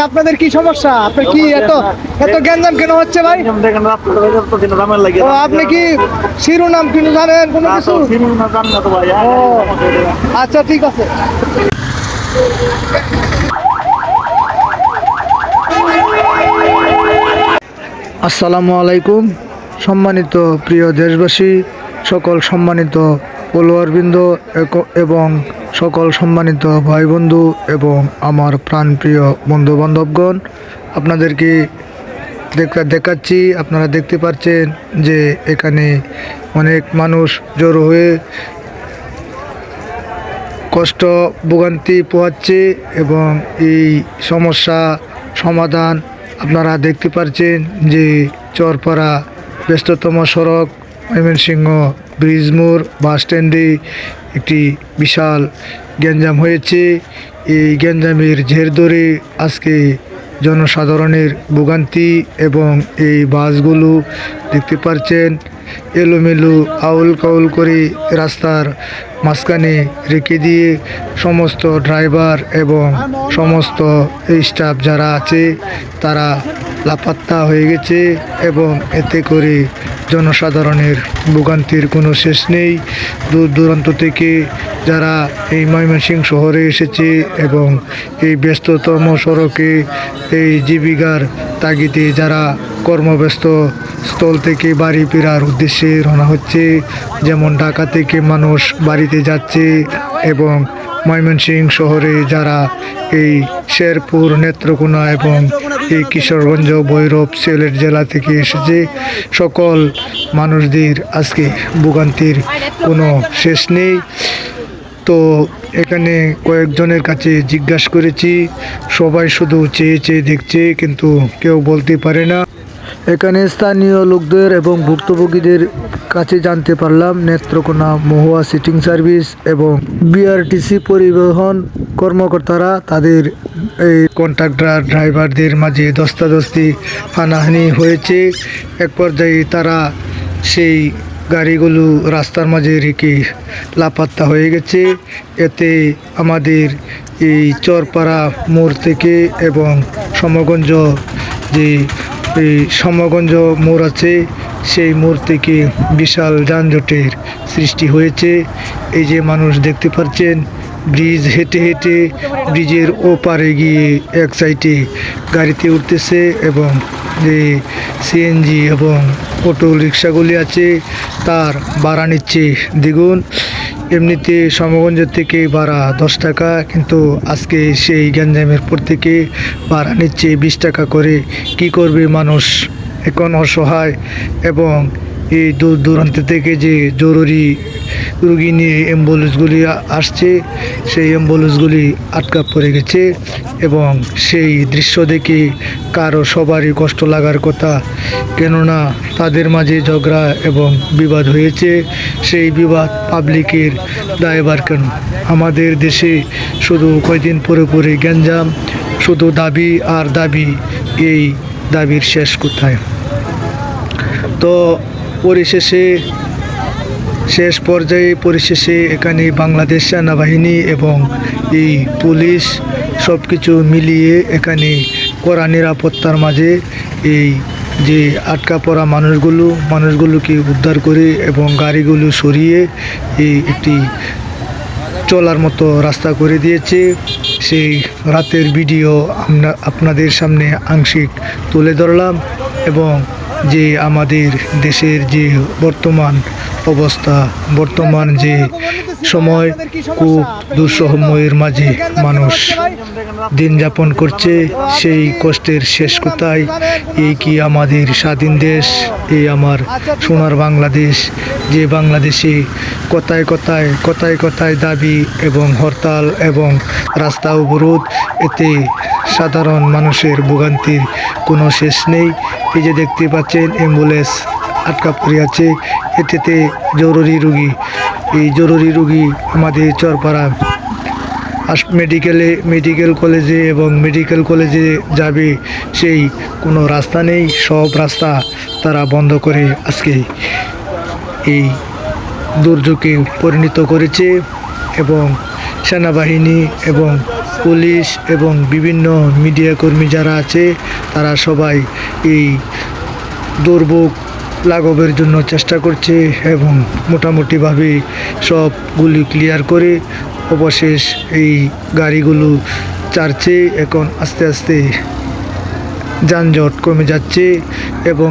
আপনাদের কি সমস্যা? আপনার কি এত এত গ্যাঞ্জাম কেন হচ্ছে ভাই? আপনি কি শিরোনাম কিন্তু জানেন কোনো কিছু? আচ্ছা ঠিক আছে। আসসালামু আলাইকুম। সম্মানিত প্রিয় দেশবাসী সকল সম্মানিত ফলোয়ারবৃন্দ এক- এবং সকল সম্মানিত ভাই বন্ধু এবং আমার প্রাণপ্রিয় বন্ধু বান্ধবগণ আপনাদেরকে দেখা দেখাচ্ছি, আপনারা দেখতে পাচ্ছেন যে এখানে অনেক মানুষ জড়ো হয়ে কষ্ট, ভোগান্তি পোহাচ্ছে এবং এই সমস্যা সমাধান আপনারা দেখতে পাচ্ছেন যে চরপাড়া ব্যস্ততম সড়ক, ময়মনসিংহ ব্রিজ মোড় বাস স্ট্যান্ডে একটি বিশাল গ্যাঞ্জাম হয়েছে। এই গ্যাঞ্জামের ঝের ধরে আজকে জনসাধারণের ভোগান্তি এবং এই বাসগুলো দেখতে পাচ্ছেন এলোমেলো আউল কাউল করে রাস্তার মাঝখানে রেখে দিয়ে সমস্ত ড্রাইভার এবং সমস্ত স্টাফ যারা আছে, তারা লাপাত্তা হয়ে গেছে এবং এতে করে জনসাধারণের ভোগান্তির কোনো শেষ নেই। দূর দূরান্ত থেকে যারা এই ময়মনসিংহ শহরে এসেছে এবং এই ব্যস্ততম সড়কে এই জীবিকার তাগিদে যারা কর্মব্যস্ত, স্থল থেকে বাড়ি ফেরার উদ্দেশ্যে রওনা হচ্ছে, যেমন ঢাকা থেকে মানুষ বাড়িতে যাচ্ছে এবং ময়মনসিংহ শহরে যারা এই শেরপুর, নেত্রকোনা এবং এই কিশোরগঞ্জ ভৈরব সিলেট জেলা থেকে এসেছে সকল মানুষদের। আজকে ভোগান্তির কোনো শেষ নেই। তো এখানে কয়েকজনের কাছে জিজ্ঞাসা করেছি, সবাই শুধু চেয়ে চেয়ে দেখছে, কিন্তু কেউ বলতে পারে না। এখানে স্থানীয় লোকদের এবং ভুক্তভোগীদের কাছে জানতে পারলাম নেত্রকোনা মহুয়া সিটিং সার্ভিস এবং বিআরটিসি পরিবহন কর্মকর্তারা তাদের এই কন্ট্রাক্টর ড্রাইভারদের মাঝে দস্তাদস্তি হানাহানি হয়েছে। এক পর্যায়ে তারা সেই গাড়িগুলো রাস্তার মাঝে রেখে লাপাত্তা হয়ে গেছে। এতে আমাদের এই চরপাড়া মোড় থেকে এবং সমগঞ্জ যে এই সমগঞ্জ মোড় আছে, সেই মোড় থেকে বিশাল যানজটের সৃষ্টি হয়েছে। এই যে মানুষ দেখতে পাচ্ছেন, ব্রিজ হেঁটে হেঁটে ব্রিজের ওপারে গিয়ে এক সাইডে গাড়িতে উঠতেছে এবং যে সিএনজি এবং অটো রিক্সাগুলি আছে, তার ভাড়া নিচ্ছে দ্বিগুণ। এমনিতে সমগঞ্জ থেকে ভাড়া দশ টাকা, কিন্তু আজকে সেই গ্যাঞ্জামের পর থেকে ভাড়া নিচ্ছে বিশ টাকা করে। কি করবে মানুষ? এখন অসহায় এবং এই দূর দূরান্ত থেকে যে জরুরি রুগী নিয়ে অ্যাম্বুলেন্সগুলি আসছে, সেই অ্যাম্বুলেন্সগুলি আটকা পড়ে গেছে এবং সেই দৃশ্য দেখে কারও সবারই কষ্ট লাগার কথা। কেননা তাদের মাঝে ঝগড়া এবং বিবাদ হয়েছে, সেই বিবাদ পাবলিকের দায়বার কেন? আমাদের দেশে শুধু কয়দিন পরে পরে গ্যাঞ্জাম, শুধু দাবি আর দাবি, এই দাবির শেষ কোথায়? তো পরিশেষে, শেষ পর্যায়ে পরিশেষে এখানে বাংলাদেশ সেনাবাহিনী এবং এই পুলিশ সব কিছু মিলিয়ে এখানে কড়া নিরাপত্তার মাঝে এই যে আটকা পড়া মানুষগুলো, মানুষগুলোকে উদ্ধার করে এবং গাড়িগুলো সরিয়ে এই একটি চলার মতো রাস্তা করে দিয়েছে। সেই রাতের ভিডিও আমরা আপনাদের সামনে আংশিক তুলে ধরলাম এবং যে আমাদের দেশের যে বর্তমান অবস্থা, বর্তমান যে সময় খুব দুঃসময়ের মাঝে মানুষ দিন যাপন করছে, সেই কষ্টের শেষ কোথায়? এই কি আমাদের স্বাধীন দেশ? এই আমার সোনার বাংলাদেশ। যে বাংলাদেশে কথায় কথায় কথায় কথায় দাবি এবং হরতাল এবং রাস্তা অবরোধ, এতে সাধারণ মানুষের ভোগান্তির কোনো শেষ নেই। এই যে দেখতে পাচ্ছেন অ্যাম্বুলেন্স আটকা পড়ে আছে এতেতে জরুরি রুগী, এই জরুরি রুগী আমাদের চরপাড়া আস মেডিকেলে মেডিকেল কলেজে এবং মেডিকেল কলেজে যাবে। সেই কোনো রাস্তা নেই, সব রাস্তা তারা বন্ধ করে আজকে এই দুর্যোগে পরিণত করেছে এবং সেনাবাহিনী এবং পুলিশ এবং বিভিন্ন মিডিয়া কর্মী যারা আছে, তারা সবাই এই দুর্ভোগ লাঘবের জন্য চেষ্টা করছে এবং মোটামুটিভাবে সবগুলি ক্লিয়ার করে অবশেষ এই গাড়িগুলো চারছে। এখন আস্তে আস্তে যানজট কমে যাচ্ছে এবং